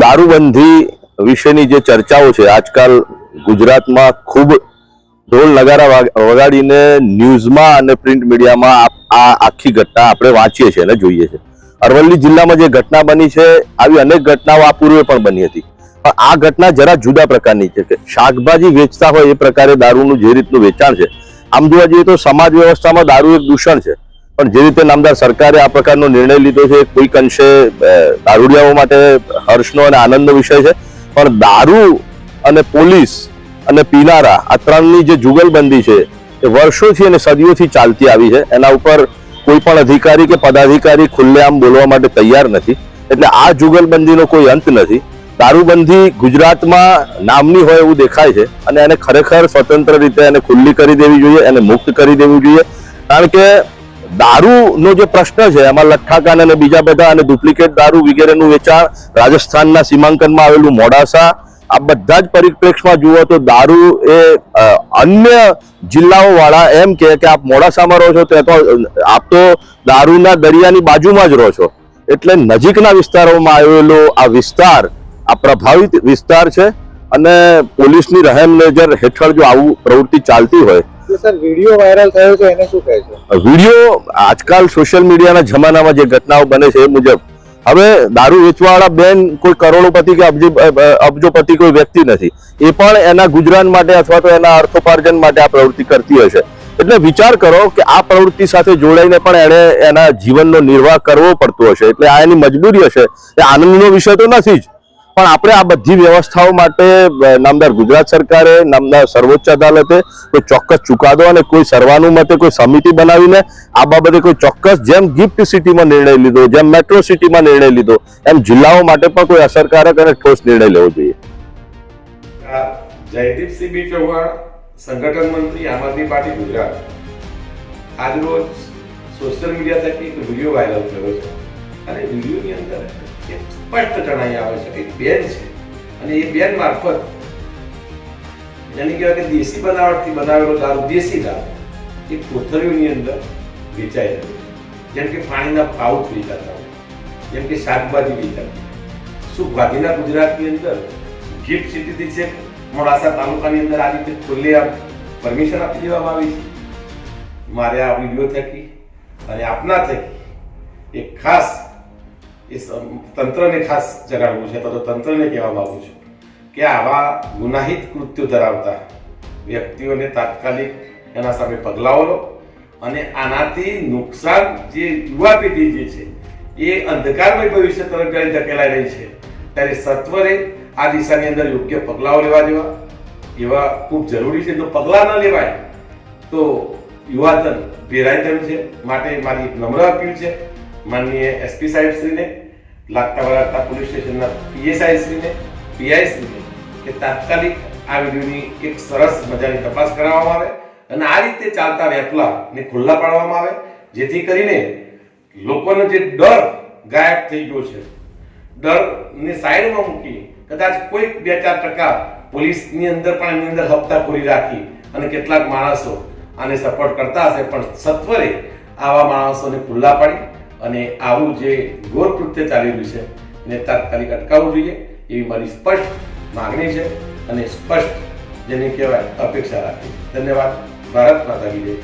દારૂબંધી વિશેની જે ચર્ચાઓ છે, આજકાલ ગુજરાતમાં ખૂબ ઢોલ નગારા વાગ- વગાડીને ન્યૂઝમાં અને પ્રિન્ટ મીડિયામાં આ આખી ઘટના આપણે વાંચીએ છીએ અને જોઈએ છીએ. અરવલ્લી જિલ્લામાં જે ઘટના બની છે, આવી અનેક ઘટનાઓ આ પૂર્વે પણ બની હતી. પણ આ ઘટના જરા જુદા પ્રકારની છે કે શાકભાજી વેચતા હોય એ પ્રકારે દારૂનું જે રીતનું વેચાણ છે. આમ જોવા જઈએ તો સમાજ વ્યવસ્થામાં દારૂ એક દૂષણ છે. પણ જે રીતે નામદાર સરકારે આ પ્રકારનો નિર્ણય લીધો છે, કોઈક અંશે દારૂડિયાઓ માટે હર્ષનો અને આનંદનો વિષય છે, પણ દારૂ અને પોલીસ અને પીનારા આ ત્રણની જે જુગલબંધી છે, એ વર્ષોથી અને સદીઓથી ચાલતી આવી છે. એના ઉપર કોઈ પણ અધિકારી કે પદાધિકારી ખુલ્લેઆમ બોલવા માટે તૈયાર નથી. એટલે આ જુગલબંધીનો કોઈ અંત નથી. દારૂબંધી ગુજરાતમાં નામની હોય એવું દેખાય છે અને એને ખરેખર સ્વતંત્ર રીતે એને ખુલ્લી કરી દેવી જોઈએ, એને મુક્ત કરી દેવી જોઈએ. કારણ કે દારૂનો જે પ્રશ્ન છે, એમાં લઠ્ઠાકાન અને બીજા બધા અને ડુપ્લિકેટ દારૂ વગેરેનું વેચાણ, રાજસ્થાનના સીમાંકનમાં આવેલું મોડાસા, આ બધા જ પરિપ્રેક્ષમાં જુઓ તો દારૂ એ અન્ય જિલ્લાઓવાળા એમ કે આપ મોડાસામાં રહો છો તો તો, આપ તો દારૂના દરિયાની બાજુમાં જ રહો છો. એટલે નજીકના વિસ્તારોમાં આવેલો આ વિસ્તાર, આ પ્રભાવિત વિસ્તાર છે અને પોલીસની રહેમ નજર હેઠળ જો આવું પ્રવૃત્તિ ચાલતી હોય. સર, વીડિયો વાયરલ થયો છે, એને શું કહે છે? વીડિયો આજકાલ સોશિયલ મીડિયાના જમાનામાં જે ઘટનાઓ બને છે એ મુજબ. હવે દારૂ વેચવાવાળા બેન કોઈ કરોડોપતિ કે અબજી, અબજોપતિ કોઈ વ્યક્તિ નથી. એ પણ એના ગુજરાન માટે અથવા તો એના અર્થોપાર્જન માટે આ પ્રવૃત્તિ કરતી હશે એટલે વિચાર કરો કે આ પ્રવૃત્તિ સાથે જોડાઈને પણ એણે એના જીવનનો નિર્વાહ કરવો પડતો હશે. એટલે આ એની મજબૂરી હશે. એ આનંદનો વિષય તો નથી જ. પણ આપણે આ બધી વ્યવસ્થાઓ માટે નામદાર ગુજરાત સરકારે, નામદાર સર્વોચ્ચ અદાલતે કોઈ ચોક્કસ ચુકાદો અને કોઈ સર્વાનુમતે કોઈ સમિતિ બનાવીને આ બાબતે કોઈ ચોક્કસ જેમ ગિફ્ટ સિટીમાં નિર્ણય લીધો, જેમ મેટ્રો સિટીમાં નિર્ણય લીધો, એમ જિલ્લાઓ માટે પણ કોઈ અસરકારક અને ઠોસ નિર્ણય લેવો જોઈએ. સોશિયલ મીડિયા થકી એક વીડિયો વાયરલ થયો છે. અને વિડીયોની અંદર સ્પષ્ટ જણાઈ આવે છે કે બેન છે અને એ બેન મારફત એને કહેવાય કે દેશી બનાવટથી બનાવેલો દારૂ, દેશી દારૂ, એ કોથળીઓની અંદર વેચાઈ રહ્યો જેમ કે પાણીના પાઉચ વેચાતા હોય, જેમ કે શાકભાજી વેચાતી શું ગાંધીના ગુજરાતની અંદર ગિફ્ટ સિટીથી છે મોડાસા તાલુકાની અંદર આ રીતે ખુલ્લે પરમિશન આપી દેવામાં આવી છે? મારે આ વીડિયો થકી અને આપના થકી એક ખાસ એ તંત્રને ખાસ જણાવવું છે અથવા તો તંત્રને કહેવા માગું છું કે આવા ગુનાહિત કૃત્યો ધરાવતા વ્યક્તિઓને તાત્કાલિક એના સામે પગલાઓ લો અને આનાથી નુકસાન જે યુવા પેઢી જે છે, એ અંધકારમય ભવિષ્ય તરફ જ્યારે ધકેલાઈ રહી છે. ત્યારે સત્વરે આ દિશાની અંદર યોગ્ય પગલાઓ લેવા જેવા, એવા ખૂબ જરૂરી છે. જો પગલાં ન લેવાય, તો યુવાધન, ભેરાઈ તેમ છે. માટે મારી નમ્ર અપીલ છે. માનનીય એસપી સાહેબશ્રીને લાગતા વળગતા પોલીસ સ્ટેશનના પીએસઆઈ શ્રીને પીઆઈ શ્રીને કે તાત્કાલિક આ વિડીયોની એક સરસ મજાની તપાસ કરાવવામાં આવે અને આ રીતે ચાલતા વેપલા ને ખુલ્લા પાડવામાં આવે જેથી કરીને લોકોનો જે ડર ગાયબ થઈ ગયો છે ડરને સાઈડમાં મૂકી કદાચ કોઈક બે ચાર ટકા પોલીસની અંદર પણ એની અંદર હપ્તાખોરી રાખી અને કેટલાક માણસો આને સપોર્ટ કરતા હશે, પણ સત્વરે આવા માણસોને ખુલ્લા પાડી અને આવું જે ઘોર ચાલી રહ્યું છે, એને તાત્કાલિક અટકાવવું જોઈએ, એવી મારી સ્પષ્ટ માગણી છે અને સ્પષ્ટ જેને કહેવાય અપેક્ષા રાખી ધન્યવાદ. ભારત માતા કી જય.